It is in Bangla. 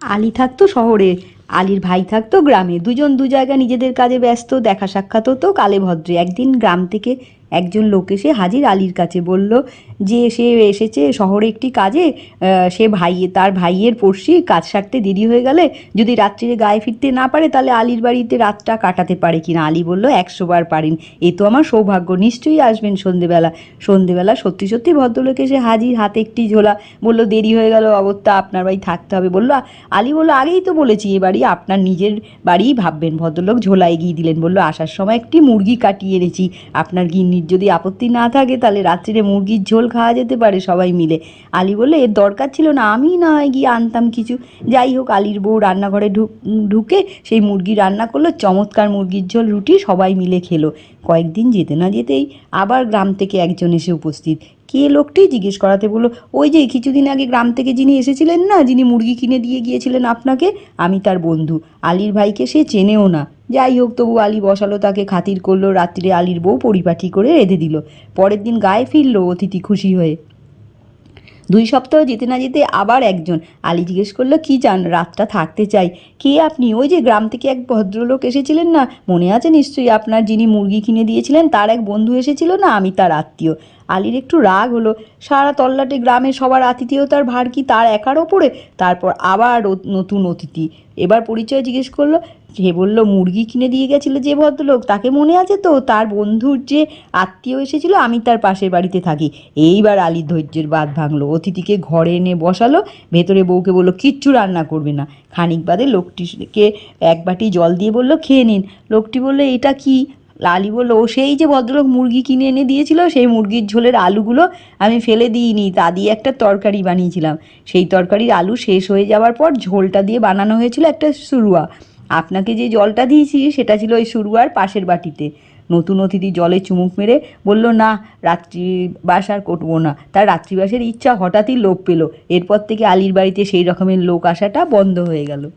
আলী থাকতো শহরে। আলীর ভাই থাকতো গ্রামে। দুজন দু জায়গা নিজেদের কাজে ব্যস্ত, দেখা সাক্ষাৎ হতো কালে ভদ্রে। একদিন গ্রাম থেকে একজন লোক এসে হাজির আলীর কাছে বলল, যে সে এসেছে শহরে একটি কাজে সে ভাই তার ভাইয়ের পড়শি, কাজ সারতে দেরি হয়ে গেলে যদি রাত্রিরে গায়ে ফিরতে না পারে তাহলে আলীর বাড়িতে রাতটা কাটাতে পারে কিনা আলী বলল, একশো বার পারেন। এ তো আমার সৌভাগ্য, নিশ্চয়ই আসবেন সন্ধেবেলা। সন্ধেবেলা সত্যি সত্যি ভদ্রলোক এসে হাজির, হাতে একটি ঝোলা, বলল, দেরি হয়ে গেল অগত্যা আপনার বাড়ি থাকতে হবে। বলল, আলী বলল, আগেই তো বলেছি, এ বাড়ি আপনার নিজের বাড়িই ভাববেন। ভদ্রলোক ঝোলা এগিয়ে দিলেন, বলল, আসার সময় একটি মুরগি কাটিয়ে এনেছি। আপনার গিন্নির যদি আপত্তি না থাকে, তাহলে রাত্রিরে মুরগির ঝোল খাওয়া যেতে পারে সবাই মিলে। আলী বলল, এর দরকার ছিল না আমি না গিয়ে আনতাম কিছু। যাই হোক, আলীর বউ রান্নাঘরে ঢুক, ঢুকে সেই মুরগি রান্না করল। চমৎকার মুরগির ঝোল, রুটি সবাই মিলে খেলো। কয়েকদিন যেতে না যেতেই আবার গ্রাম থেকে একজন এসে উপস্থিত। কে লোকটি? জিজ্ঞেস করাতে বলল, ওই যে কিছুদিন আগে গ্রাম থেকে যিনি এসেছিলেন না, যিনি মুরগি কিনে দিয়ে গিয়েছিলেন আপনাকে, আমি তার বন্ধু। আলীর ভাইকে সে চেনেও না। যাই হোক, তবু আলী বসালো, তাকে খাতির করল রাত্রিরে আলীর বউ পরিপাটি করে রেঁধে দিল। পরের দিন গায়ে ফিরলো, অতিথি খুশি হয়ে। দুই সপ্তাহ যেতে না যেতে আবার একজন। আলী জিজ্ঞেস করল, কি চান রাতটা থাকতে চাই। কে আপনি? ওই যে গ্রাম থেকে এক ভদ্রলোক এসেছিলেন না? মনে আছে নিশ্চয়ই আপনার যিনি মুরগি কিনে দিয়েছিলেন, তার এক বন্ধু এসেছিল না? আমি তার আত্মীয়। আলীর একটু রাগ হলো। সারা তল্লাটে গ্রামে সবার আতিথেয়তার ভার কি তার একার ওপরে? তারপর আবার নতুন অতিথি। এবার পরিচয় জিজ্ঞেস করল সে বলল, মুরগি কিনে দিয়ে গেছিল যে ভদ্রলোক, তাকে মনে আছে তো? তার বন্ধুর যে আত্মীয় এসেছিল, আমি তার পাশের বাড়িতে থাকি। এইবার আলীর ধৈর্যের বাদ ভাঙলো। অতিথিকে ঘরে এনে বসালো। ভেতরে বউকে বলল, কিচ্ছু রান্না করবে না। খানিক বাদে লোকটিকে এক বাটি জল দিয়ে বলল, খেয়ে নিন। লোকটি বলল, এটা কি? লালি বলল, ও সেই যে ভদ্রলোক মুরগি কিনে এনে দিয়েছিল, সেই মুরগির ঝোলের আলুগুলো আমি ফেলে দিইনি, তা দিয়ে একটা তরকারি বানিয়েছিলাম। সেই তরকারির আলু শেষ হয়ে যাওয়ার পর ঝোলটা দিয়ে বানানো হয়েছিল একটা সুরুয়া আপনাকে যে জলটা দিয়েছি সেটা ছিল ওই সুরুয়ার পাশের বাটিতে। নতুন অতিথি জলে চুমুক মেরে বলল, না, রাত্রিবাস আর করব না। তার রাত্রিবাসের ইচ্ছা হঠাৎই লোপ পেল। এরপর থেকে আলীর বাড়িতে সেই রকমের লোক আসাটা বন্ধ হয়ে গেল।